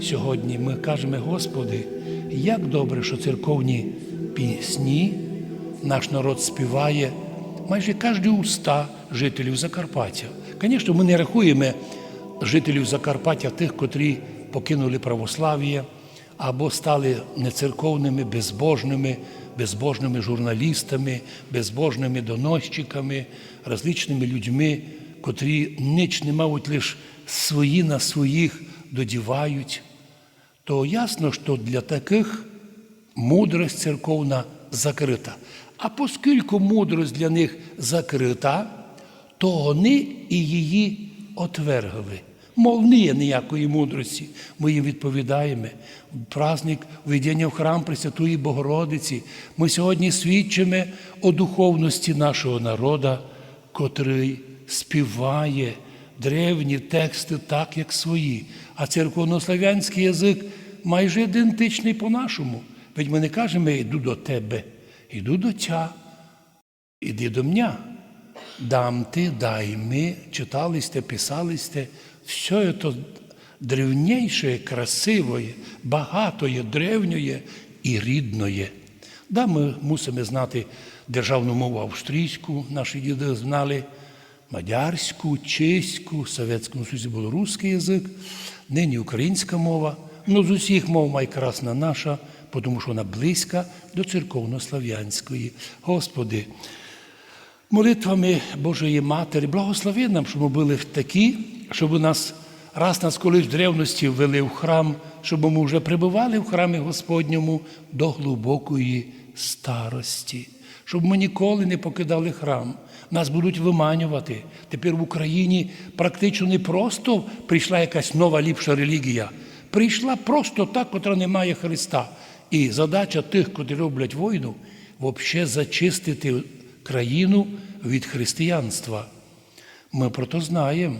Сьогодні ми кажемо, Господи, як добре, що церковні пісні наш народ співає майже кожні уста жителів Закарпаття. Звісно, ми не рахуємо жителів Закарпаття тих, котрі покинули православ'я або стали нецерковними, безбожними, безбожними журналістами, безбожними доносчиками, различними людьми, котрі ніч не мають лише свої на своїх додівають, то ясно, що для таких мудрость церковна закрита. А оскільки мудрость для них закрита, то вони і її отвергли. Мов є ніякої мудрості. Ми їм відповідаємо. Праздник введення в храм Пресвятої Богородиці. Ми сьогодні свідчимо о духовності нашого народу, котрий співає древні тексти так, як свої. А церковнослов'янський язик майже ідентичний по-нашому. Ведь ми не кажемо йду до тебе, йду до тя, іди до мене. Дам ти, дай ми, читали сте, писали. Все це древніше, красивое, багатое, древнє і рідне. Да, ми мусимо знати державну мову австрійську, наші діди знали, мадярську, чеську, Совєтському Союзі був русський язик, нині українська мова. Ну, з усіх мов найкрасна наша, тому що вона близька до церковнослов'янської. Господи, молитвами Божої Матері, благослови нам, щоб ми були такі, щоб у нас раз нас колись в древності ввели в храм, щоб ми вже пребували в храмі Господньому до глибокої старості, щоб ми ніколи не покидали храм. Нас будуть виманювати. Тепер в Україні практично не просто прийшла якась нова ліпша релігія, прийшла просто та, котра не має Христа. І задача тих, котрі роблять війну, взагалі зачистити країну від християнства. Ми про то знаємо.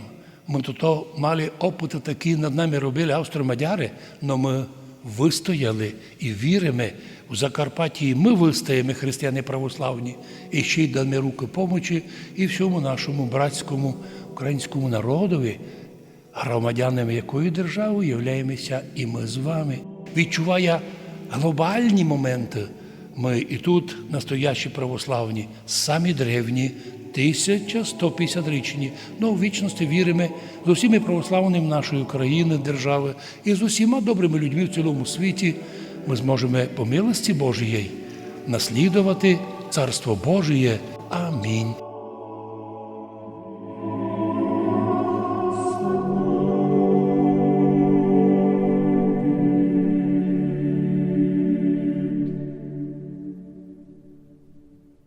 Ми то мали опити такі над нами робили австро-мадяри, але ми вистояли і віримо у Закарпатті. Ми вистоїмо, християни православні, і ще й дамо руки помочі і всьому нашому братському українському народові, громадянами якої держави являємося і ми з вами. Відчуває глобальні моменти. Ми і тут настоящі православні, самі древні, 1150-річні, но в вічності віримо з усіми православними нашої країни, держави і з усіма добрими людьми в цілому світі. Ми зможемо по милості Божій наслідувати Царство Божіє. Амінь.